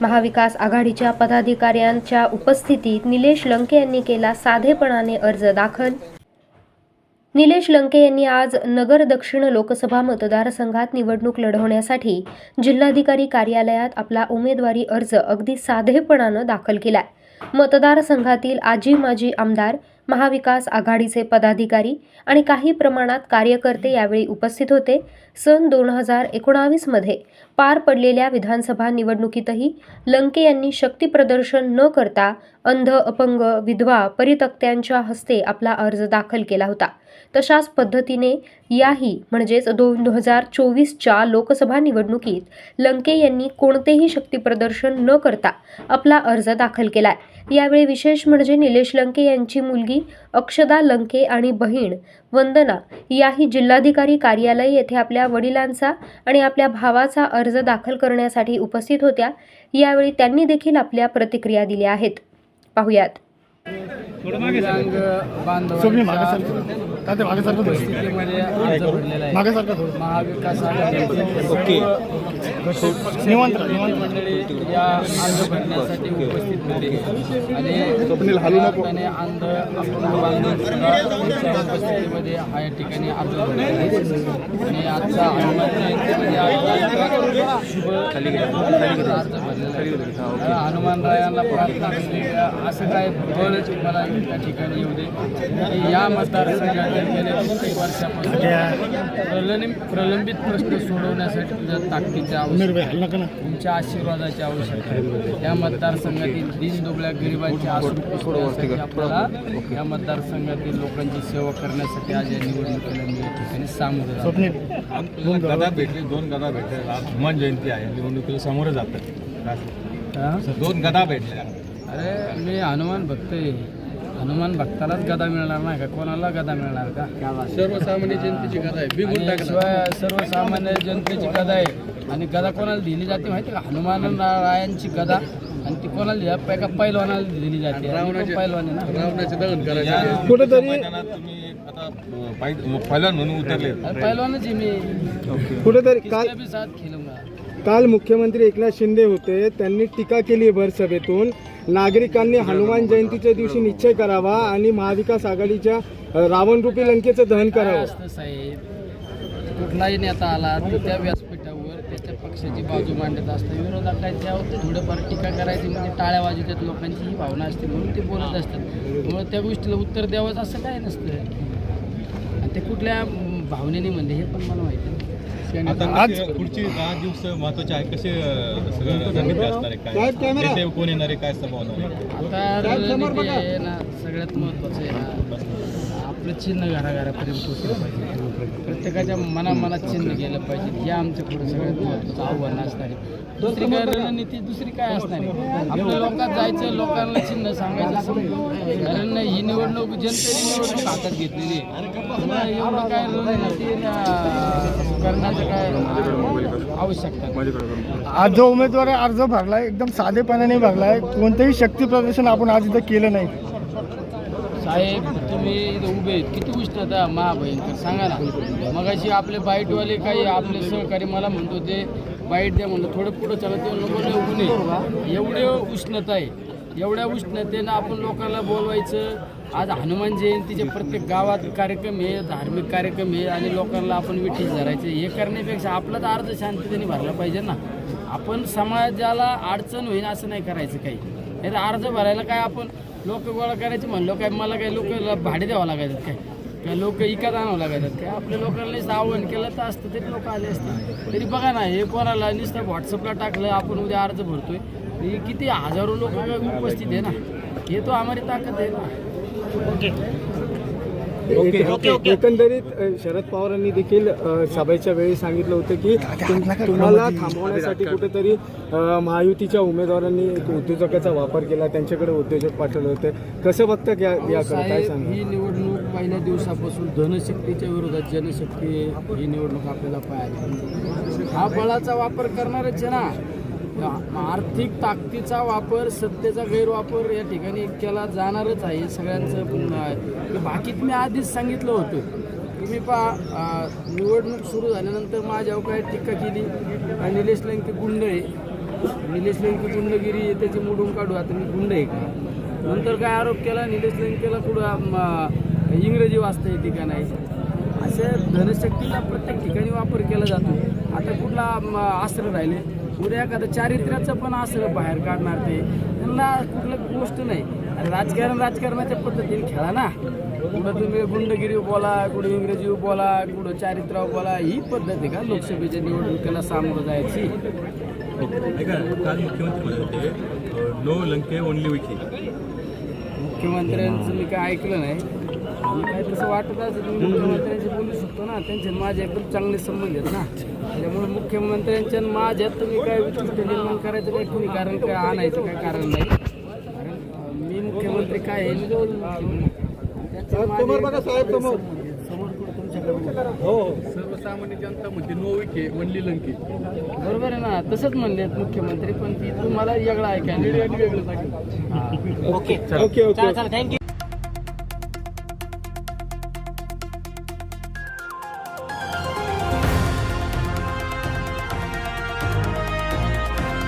महाविकास आघाडीच्या पदाधिकाऱ्यांच्या उपस्थितीत निलेश लंके यांनी केला साधेपणाने अर्ज दाखल. निलेश लंके यांनी आज नगर दक्षिण लोकसभा मतदारसंघात निवडणूक लढवण्यासाठी जिल्हाधिकारी कार्यालयात आपला उमेदवारी अर्ज अगदी साधेपणानं दाखल केलाय. मतदारसंघातील आजी माजी आमदार महाविकास आघाडीचे पदाधिकारी आणि काही प्रमाणात कार्यकर्ते यावेळी उपस्थित होते. सन दोन हजार एकोणावीसमध्ये पार पडलेल्या विधानसभा निवडणुकीतही लंके यांनी शक्तीप्रदर्शन न करता अंध अपंग विधवा परितक्त्यांच्या हस्ते आपला अर्ज दाखल केला होता. तशाच पद्धतीने याही म्हणजेच दोन हजार चोवीसच्या लोकसभा निवडणुकीत लंके यांनी कोणतेही शक्तीप्रदर्शन न करता आपला अर्ज दाखल केलाय. यावेळी विशेष म्हणजे निलेश लंके यांची मुलगी अक्षदा लंके आणि बहीण वंदना याही जिल्हाधिकारी कार्यालय येथे आपल्या वडिलांचा आणि आपल्या भावाचा अर्ज दाखल करण्यासाठी उपस्थित होत्या. यावेळी त्यांनी देखील आपल्या प्रतिक्रिया दिल्या आहेत. पाहुयात. दिव्यांग सोबणी मागे बांधवांच्या सरका तात्या मागे सरका थोडं उपस्थितीमध्ये अर्ज भरलेला आहे. मागे सरका थोडं महाविकास सर्व निवांत निवांत. मंडळी या भरण्यासाठी उपस्थित होते. आणि स्वप्नील, हलू नको. आणि उपस्थितीमध्ये हा या ठिकाणी आहे आणि आजचा हनुमान जयंतीमध्ये अर्ज हनुमानरायांना प्रार्थना करते की असं काय बळ मला त्या ठिकाणी येऊ दे. की या मतदारसंघात गेल्या कित्येक वर्षापासून प्रलंबित प्रलंबित प्रश्न सोडवण्यासाठी तुझ्या ताकदीची आवश्यकता उमेर भाई हल्ला का ना तुमच्या आशीर्वादाची आवश्यकता आहे. या मतदारसंघातील दीनदुबळ्या गरिबांची आसरू सोडवण्यासाठी आपल्याला या मतदारसंघातील लोकांची सेवा करण्यासाठी आज या निवडणुकीला मी या ठिकाणी सामोरं भेटले दोन गदा भेटले. हनुमान जयंती आहे. निवडणुकीला समोर जातात? दोन गदा भेटल्या अरे मी हनुमान भक्त आहे. हनुमान भक्तालाच गदा मिळणार नाही का? कोणाला गदा मिळणार का? सर्वसामान्य जनतेची गदा आहे. शिवाय सर्वसामान्य जनतेची गदा आहे. आणि गदा कोणाला दिली जाते माहिती का? हनुमान रायांची गदा. आणि ती कोणाला दिली एका पैलवानाला दिली जाते. पैलवान ना? या कुठेतरी- मैदानात तुम्ही आता पहिला म्हणून उतरले. पैलवानच आहे मी. कुठेतरी काल साथ खेलूंगा काल मुख्यमंत्री एकनाथ शिंदे होते. त्यांनी टीका केली आहे भरसभेतून नागरिकांनी हनुमान जयंतीच्या दिवशी निश्चय करावा आणि महाविकास आघाडीच्या अ, रावणरूपी लंकेचं दहन करावं. असतं साहेब? कुठलाही नेता आला तर त्या व्यासपीठावर त्याच्या पक्षाची बाजू मांडत असतं. विरोधात काय त्यावर ते थोडंफार टीका करायची म्हणजे टाळ्या वाजवतात लोकांची ही भावना असते म्हणून ते बोलत असतात. त्यामुळे त्या गोष्टीला उत्तर द्यावंच असं काय नसतं. आणि ते कुठल्या भावनेने म्हणले हे पण मला माहिती आज- पुढचे- दहा दिवस महत्त्वाचे आहे कसे सगळं रणनीती असणार आहे? काय? कोण येणार आहे? काय सभा होणार आहे? सगळ्यात महत्त्वाचं आहे आपलं चिन्ह घराघरापर्यंत पोचलं पाहिजे. प्रत्येकाच्या मनामनात चिन्ह गेलं पाहिजे. हे आमचं पुढे सगळ्यात महत्त्वाचं आव्हान असणार आहे. दुसरी काय रणनीती दुसरी काय असणार आहे? आपल्या लोकात जायचं लोकांना चिन्ह सांगायचं कारण ही निवडणूक जनतेने निवडणूक हातात घेतलेली आहे. एवढं काय रणनीती करण्याचं काय आवश्यकता आज जो उमेदवार अर्ज भरला एकदम साधेपणाने भरला आहे कोणतंही शक्ती प्रदर्शन आपण आज इथं केलं नाही. साहेब तुम्ही इथं उभे आहेत. किती उष्णता महाभयंकर. सांगा ना. मगाशी आपले बाईटवाले काही आपले सहकारी मला म्हणतो ते बाईट द्या म्हणलं. थोडं पुढं चालत नको लय एवढे उष्णता आहे. एवढ्या उष्णतेनं आपण लोकांना बोलवायचं. आज हनुमान जयंतीचे प्रत्येक गावात कार्यक्रम हे धार्मिक कार्यक्रम हे आणि लोकांना आपण विठीस धरायचं हे करण्यापेक्षा आपला तर अर्ज शांततेने भरला पाहिजे ना. आपण समाजाला अडचण होईल असं नाही करायचं काही. नाही अर्ज भरायला काय आपण लोक गोळा करायचे म्हणलं काय मला काय लोक भाडे द्यावं लागायचं काय? काय लोक इकत आणावं लागायचं काय? आपल्या लोकांना आव्हान केलं तर असतं तरी लोक आले असते. तरी बघा ना हे कोणाला नुसतं व्हॉट्सअपला टाकलं आपण उद्या अर्ज भरतोय. हे किती हजारो लोक उपस्थित आहे ना? हे तो आम्हाला ताकद आहे ना. ओके एक- एकंदरीत अ, शरद पवारांनी देखील सभेच्या वेळी सांगितलं होतं की तुम- तुम्हाला थांबवण्यासाठी कुठेतरी महायुतीच्या उमेदवारांनी एक उद्योजकाचा वापर केला त्यांच्याकडे उद्योजक पाठवले होते. कसं बघतात या याकडे काय सांगा? ही निवडणूक पहिल्या दिवसापासून धनशक्तीच्या विरोधात जनशक्ती ही निवडणूक आपल्याला पाहायला हा बळाचा वापर करणारच आहे ना. आर्थिक ताकदीचा वापर सत्तेचा गैरवापर या ठिकाणी केला जाणारच आहे. सगळ्यांचं पण बाकीत मी आधीच सांगितलं होतं. तुम्ही पहा निवडणूक सुरू झाल्यानंतर माझ्यावर काय टीका केली? आणि निलेश लंके गुंड. आहे निलेश लंके गुंडगिरी आहे, त्याची मोडून काढू. आता मी गुंड आहे का? नंतर काय आरोप केला? निलेश लंकेला कुठं इंग्रजी वाचता येते का नाही? असे धनशक्तीला प्रत्येक ठिकाणी वापर केला जातो. आता कुठला म, अस्त्र राहिले? उद्या एखादं चारित्र्याचं पण अस्त्र बाहेर काढणार ते त्यांना कुठलं गोष्ट नाही. आणि राजकारण राजकारणाच्या पद्धतीने खेळा ना. कुठं तुम्ही गुंडगिरी बोला कुठं इंग्रजी बोला कुठं चारित्र्यावर बोला ही पद्धत आहे का? लोकसभेच्या निवडणुकीला सामोरं जायची? काल मुख्यमंत्री म्हणत होते नो लंके ओनली विकी मुख्यमंत्र्यांचं मी काय ऐकलं नाही. काय तसं वाटत असेल मी मुख्यमंत्र्यांशी बोलू शकतो ना. त्यांचे माझे एकदम चांगले संबंध आहेत ना. त्याच्यामुळे मुख्यमंत्र्यांच्या माझ्यात तुम्ही काय विशिष्ट निर्माण करायचं काय कोणी कारण काय आणायचं काय कारण नाही? कारण मी मुख्यमंत्री काय आहे. समोर तुमच्याकडे बघू. सर्वसामान्य जनता म्हणते नो विके वनली लंके. बरोबर आहे ना तसंच म्हणले मुख्यमंत्री पण ती तुम्हाला वेगळा ऐकायला ओके ओके